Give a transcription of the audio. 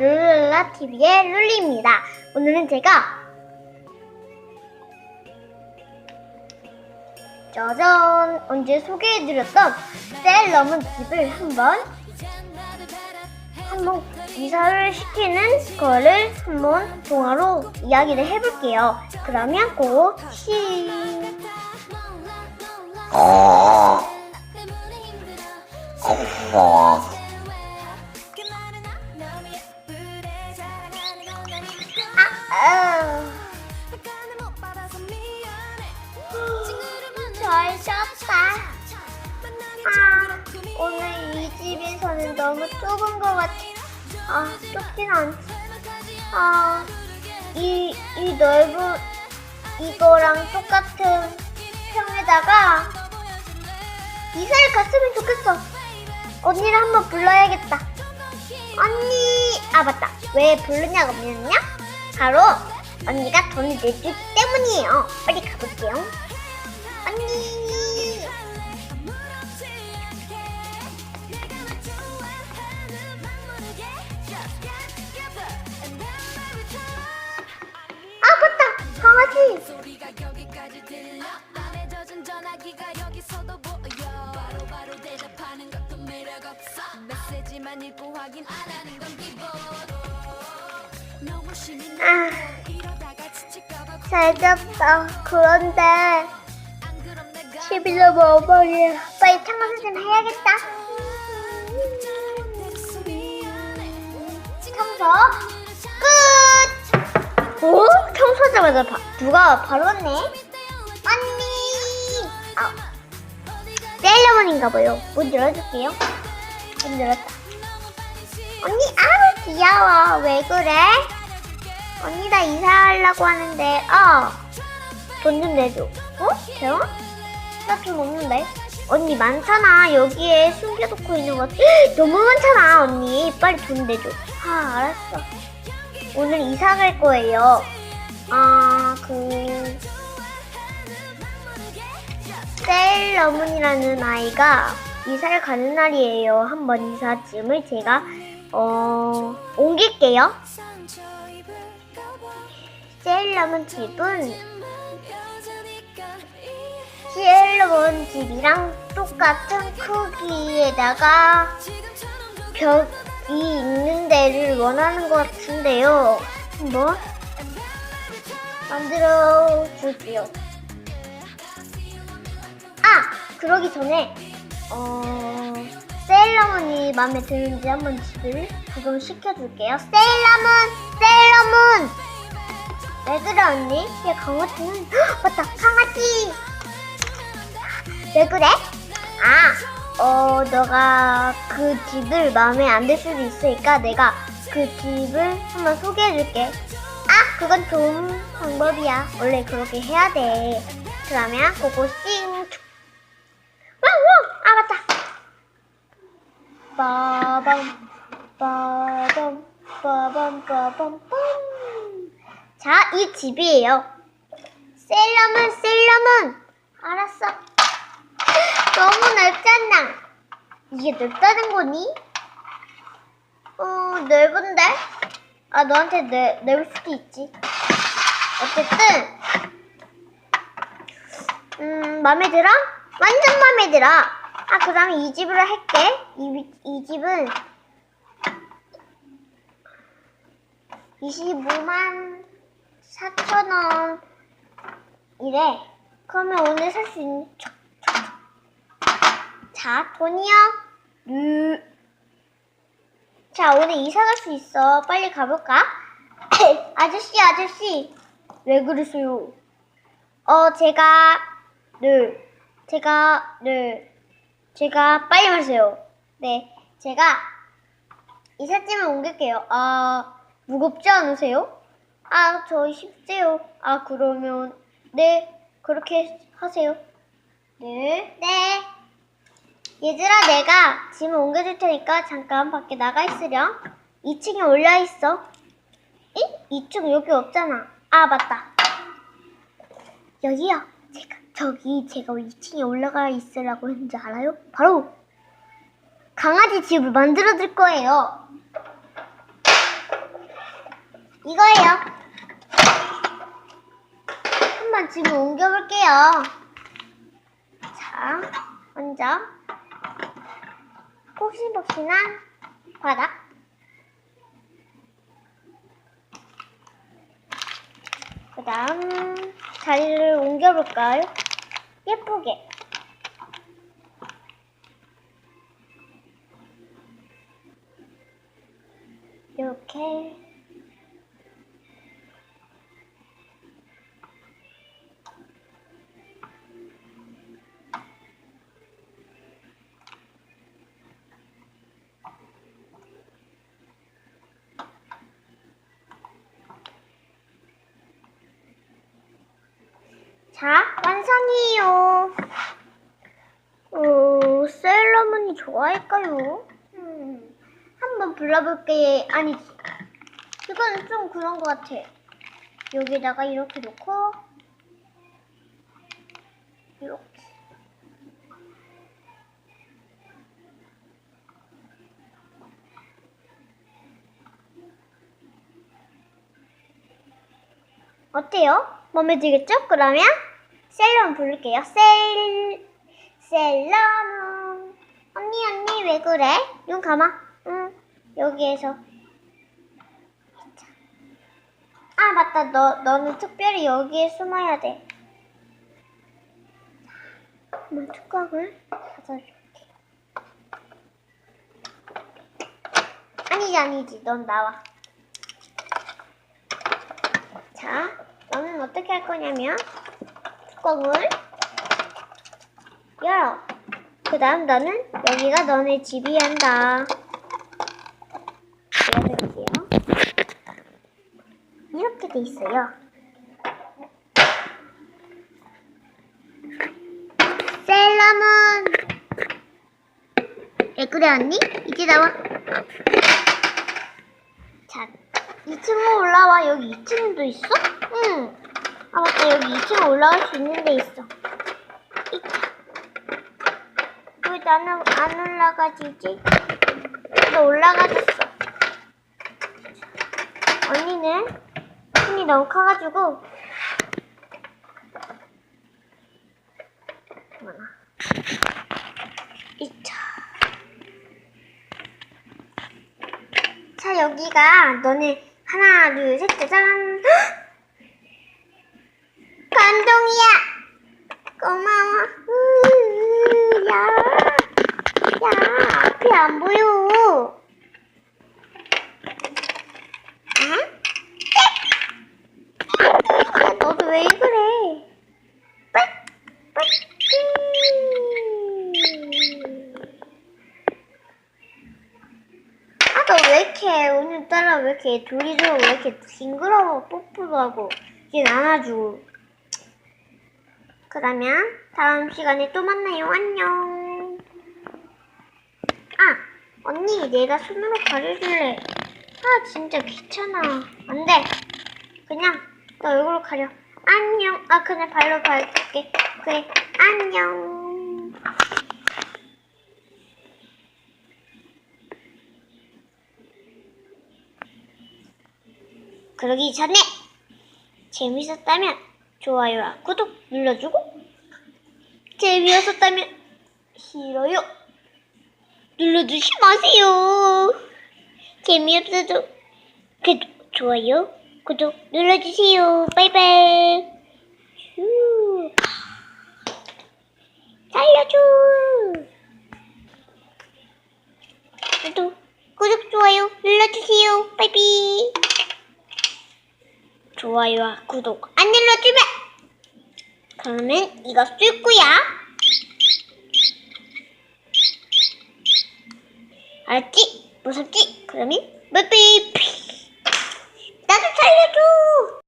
룰루라 TV의 룰리입니다. 오늘은 제가 짜잔 언제 소개해드렸던 셀러문 집을 한번 한번 이사를 시키는 거를 한번 동화로 이야기를 해볼게요. 그러면 고 시. 어. 어. 아. 아, 오늘 이 집에서는 너무 좁은 것 같아. 아, 좁진 않지. 아, 이, 이 넓은, 이거랑 똑같은 평에다가 이사를 갔으면 좋겠어. 언니를 한번 불러야겠다. 언니! 아, 맞다. 왜 부르냐면요? 바로 언니가 돈을 내주기 때문이에요. 빨리 가볼게요. 언니! 아, 맞다! 강아지! 메시지만 읽고 확인 안 하는 건 기본 아, 잘 잤다. 그런데 안 그럼 내가 11년 어머니 빨리 청소 좀 해야겠다. 청소 끝. 오? 청소하자마자 바, 누가 바로 왔네? 언니. 아, 셀러문인가 봐요. 문 열어줄게요. 문 열었다. 언니, 아우 귀여워. 왜 그래? 언니 나 이사하려고 하는데, 어. 돈 좀 내줘. 어? 대화? 나돈 없는데. 언니 많잖아. 여기에 숨겨놓고 있는 거 너무 많잖아, 언니. 빨리 돈 내줘. 아, 알았어. 오늘 이사 갈 거예요. 아, 그 셀러문이라는 아이가 이사를 가는 날이에요. 한번 이삿짐을 제가 어 옮길게요. 셀러문 집은 셀러문 집이랑 똑같은 크기에다가 벽이 있는 데를 원하는 것 같은데요. 한번 만들어 줄게요. 아! 그러기 전에 어... 세일러문이 마음에 드는지 한번 집을 구경시켜 줄게요. 세일러문! 세일러문! 왜 그래 언니? 얘 강아지는 헉, 맞다 강아지! 왜 그래? 아, 어, 너가 그 집을 마음에 안 들 수도 있으니까 내가 그 집을 한번 소개해 줄게. 아, 그건 좋은 방법이야. 원래 그렇게 해야 돼. 그러면 그거 띵. 와우, 아, 맞다. 빠밤, 빠밤, 빠밤, 빠밤, 빰. 자, 이 집이에요. 셀러문, 셀러문. 알았어. 너무 넓잖아. 이게 넓다는 거니? 어, 넓은데? 아, 너한테 넓, 넓을 수도 있지. 어쨌든, 음, 마음에 들어? 완전 마음에 들어. 아, 그럼 이 집으로 할게. 이, 위- 이 집은 25만 4천 원 이래. 그러면 오늘 살 수 있는 척. 자, 돈이요. 음. 자, 오늘 이사 갈 수 있어. 빨리 가볼까? 아저씨, 아저씨. 왜 그러세요? 어, 제가, 네. 제가, 네. 제가, 빨리 말하세요. 네. 제가 이삿짐을 옮길게요. 아, 무겁지 않으세요? 아, 저 쉽대요. 아, 그러면, 네. 그렇게 하세요. 네. 네. 얘들아, 내가 짐을 옮겨줄 테니까 잠깐 밖에 나가 있으렴. 2층에 올라 있어. 에? 2층 여기 없잖아. 아, 맞다. 여기요. 제가 저기 제가 2층에 올라가 있으라고 했는지 알아요? 바로 강아지 집을 만들어 줄 거예요. 이거예요. 한번 지금 옮겨볼게요. 자, 먼저 폭신폭신한 바닥. 그 다음 자리를 옮겨볼까요? 예쁘게. 이렇게 자, 완성이에요. 어, 셀러문이 좋아할까요? 음, 한번 불러볼게. 아니, 이건 좀 그런 것 같아. 여기다가 이렇게 놓고, 이렇게. 어때요? 마음에 들겠죠? 그러면 셀러문 부를게요. 셀, 셀러문. 언니, 언니, 왜 그래? 눈 감아. 응, 여기에서. 아, 맞다. 너, 너는 특별히 여기에 숨어야 돼. 한번 뚜껑을 닫아줄게. 아니지, 아니지. 넌 나와. 자, 너는 어떻게 할 거냐면 뚜껑을 열어. 그 다음 너는 여기가 너네 집이 한다. 열어볼게요. 이렇게 돼 있어요. 셀러문. 왜 그래 언니? 이제 나와. 자, 2층으로 올라와. 여기 2층도 있어? 응. 아 맞다. 여기 2층 올라갈 수 있는 데 있어. 왜 나는 안 올라가지지? 너 올라가졌어. 언니는 손이 너무 커가지고 이차. 자 여기가 너네 하나 둘셋 짜잔 감동이야. 고마워. 으, 야, 야 앞이 안 보여. 너도 왜 그래? 음. 아, 너 왜 이렇게 오늘따라 왜 이렇게 둘이서 왜 이렇게 징그러워? 뽀뽀도 하고 이게 안아주고 그러면 다음 시간에 또 만나요. 안녕. 아 언니 내가 손으로 가려줄래. 아 진짜 귀찮아. 안 돼. 그냥 너 얼굴로 가려. 안녕. 아 그냥 발로 밟을게. 그래. 안녕. 그러기 전에 재밌었다면 좋아요와 구독 눌러주고 재미없었다면 싫어요 눌러주지 마세요. 재미없어도 그래도 좋아요 구독 눌러주세요. 바이바이. 슈. 살려줘. 구독 구독 좋아요 눌러주세요. 바이바이 좋아요와 구독 안 눌러주면 그러면 이거 쓸 거야 알았지? 무섭지? 그러면 빠이빠이 나도 살려줘